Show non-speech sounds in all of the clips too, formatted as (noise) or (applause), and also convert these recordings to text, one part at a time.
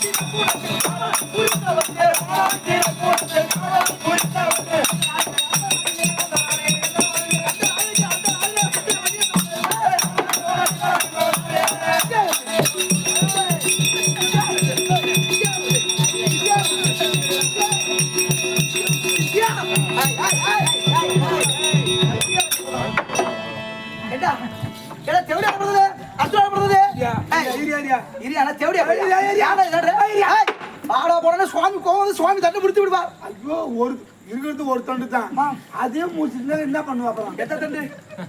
记 பாடா போறனே சுவாமி கோவம் சுவாமி தட்டு முடித்து விடுவா. ஐயோ ஒரு இருக்கிறது ஒரு தண்டு தான். அதே முடிச்சுட்டு என்ன பண்ணுவா அப்புறம் எத்த தண்டு?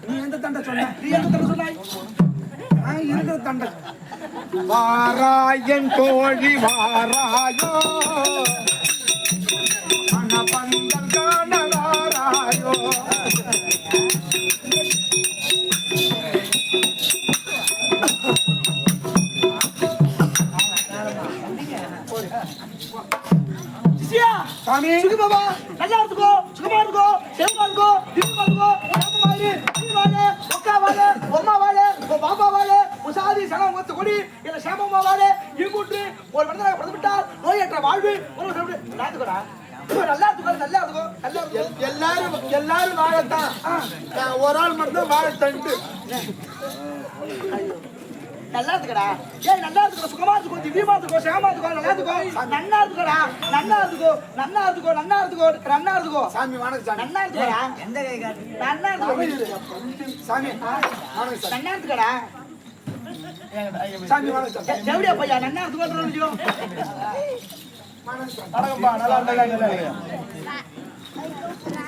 நீ எந்த தண்டை சொன்ன? நீ எந்த தண்டு சொன்னாய்? ஆ, இருக்கிற தண்டை. வாராயன் தோழி வாராயோ. மணப்பந்தல் சாமி. சுகி பாபா நல்லா இருந்துக்கோ சுகமா இருக்கோ செவமா இருக்கோ திவ்யமா இருக்கோ ராம வாழு நீ வாழு ஒக்கா வாழு ஒம்மா வாழு உன் பாப்பா வாழு உன் சாதி சனம் ஒத்து கொடி இல்ல சேமமா வாழு இங்கூட்டு ஒரு மனிதனாக பிறந்துவிட்டால் நோயற்ற வாழ்வு ஒரு சாப்பிடு நல்லா இருந்துக்கோடா. நல்லா இருந்துக்கோ நல்லா இருந்துக்கோ நல்லா இருந்துக்கோ. எல்லாரும் எல்லாரும் வாழத்தான். ஒரு ஆள் மட்டும் தான் வாழ தண்டு நல்லா இருக்குடா ஏய் நல்லா இருக்குடா சுகமா இருக்கோ திவ்யமா இருக்கோ சேமா இருக்கோ நல்லா இருக்கோ நன்னா இருக்குடா நன்னா இருக்கோ நன்னா இருக்கோ நன்னா இருக்கோ நன்னா இருக்கோ சாமி வணக்கம் சாமி. நன்னா இருக்குடா எந்த கை காட்டு? நன்னா இருக்கோ சாமி வணக்கம் சாமி. நன்னா இருக்குடா சாமி வணக்கம் சாமி. எப்படியா பையா நன்னா இருக்குன்றோம் வணக்கம்பா நல்லா நல்லா நல்லா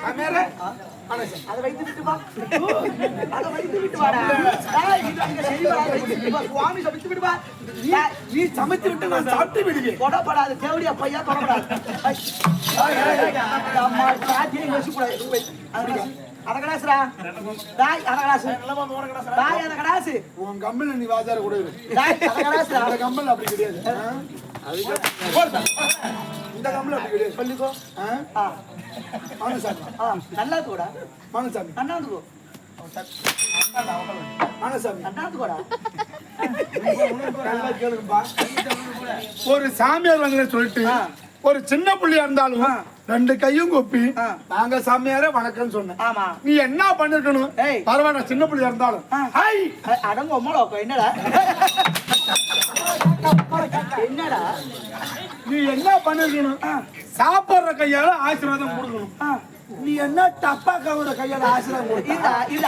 சாமியாரே வணக்கம் சாமி. அதை வைத்து விட்டு வா அதை வைத்து விட்டு வாடா சுவாமி சமைத்து விட்டு வா டேய், நீ சமைத்து விட்டு நான் சாப்பிட்டு விடுவேன் தொடப்படாது தேவடியா பையா தொடப்படாது அம்மா சாத்தியம் யோசிக்கூடாது அத கடாசுடா டாய் அத கடாசு டாய் அத கடாசு உன் கம்பெனி நீ வாஜார கூட டாய் அத கடாசுடா இந்த கம்பெனி அப்படி கிடையாது. இந்த கம்பெனி அப்படி கிடையாது சொல்லிக்கோ ஆ? ஆ வாங்க சாமி ஆ நல்லா இருக்குடா வாங்க சாமி நல்லா (laughs) ஒரு சாமியார் வாங்கல சொல்லிட்டு ஒரு சின்ன புள்ளியா இருந்தாலும் ரெண்டு கையும் கொப்பி. நாங்க சாமியாரே வணக்கம் சொன்னேன். நீ என்ன பண்ணிருக்கணும். பரவாயில்ல சின்ன புள்ளியா இருந்தாலும். அடங்க உம்மள என்னடா? என்னடா? நீ என்ன பண்ணிருக்கணும்? சாப்பிடுற கையால ஆசீர்வாதம் கொடுக்கணும். நீ என்ன டப்பா கவுற கையால ஆசீர்வாதம் இல்ல இல்ல.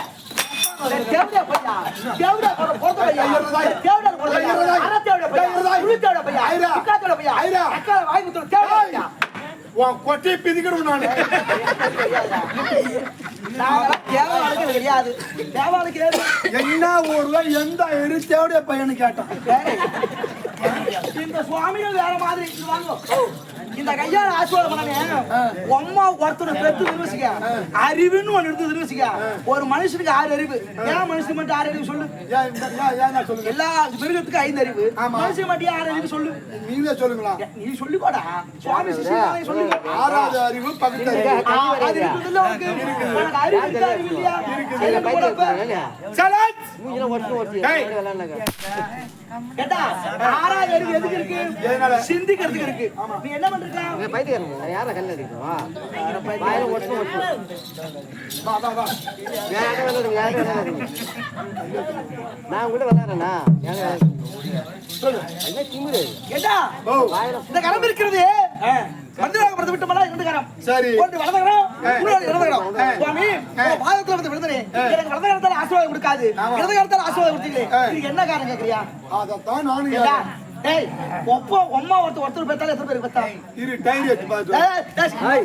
தேவடியா பையா? தேவடியா போற போறத பையா தேவடியா போற பையா? அரை தேவடியா பையா உரு பையா? ஐரா. அக்கா தேவடியா பையா? ஐரா. அக்கா வாங்கி கொடுத்து தேவடியா பையா? உன் கொட்டையை பிதிக்கணும் நானு. தேவாளுக்கு ஏது என்ன ஊர்ல எந்த எரு தேவடைய பையனு கேட்டான். இந்த சுவாமிகள் வேற மாதிரி. வாங்க. இந்த கையால ஆசீர்வாதம் பண்ணானே அம்மா ஒருத்தர் பெத்து நிர்வசிக்க அறிவுன்னு ஒண்ணு எடுத்து நிர்வசிக்க ஒரு மனுஷனுக்கு ஆறு அறிவு. ஏன் மனுஷனுக்கு மட்டும் ஆறு அறிவு சொல்லு? சொல்லுங்க? எல்லா மிருகத்துக்கும் ஐந்து அறிவு. மனுஷன் மட்டும் ஆறு அறிவு சொல்லு. நீங்களே சொல்லுங்களா? நீ சொல்லிக்கோடா சுவாமி சிஷ்யனாலே சொல்லிக்கோ ஆறாவது அறிவு பகுத்தறிவு. அது இருக்குதுல்ல உனக்கு? உனக்கு அறிவு இருக்கா, அறிவு இல்லையா? அறிவு போடப்ப. சலாத் டேய், கேட்டா, ஆறாவது அறிவு எதுக்கு இருக்கு? எதனால? சிந்திக்கிறதுக்கு இருக்கு. நீ என்ன பண்றீங்க? வா. வா வா நான் கூட விளையாடுறேனா கேட்டா ஓ இந்த கரம் இருக்கிறது மந்திராகப்படுத்த விட்டோம்னா இரண்டு கரம்? சரி. ஒன்று வலது கரம் இன்னொரு இடது கரம் சுவாமி உங்க பாதத்துல வந்து விழுந்தனே எனக்கு வலது கரத்தால ஆசீர்வாதம் கொடுக்காது. இடது கரத்தால ஆசீர்வாதம் கொடுத்தீங்களே இதுக்கு என்ன காரணம் கேக்குறியா? அதத்தான் நானும். டேய் ஒப்போ அம்மா ஒருத்தர் ஒருத்தர் பெத்தால எத்தனை பேர் பெத்தா இரு டைரி வச்சு டேய், டேய்,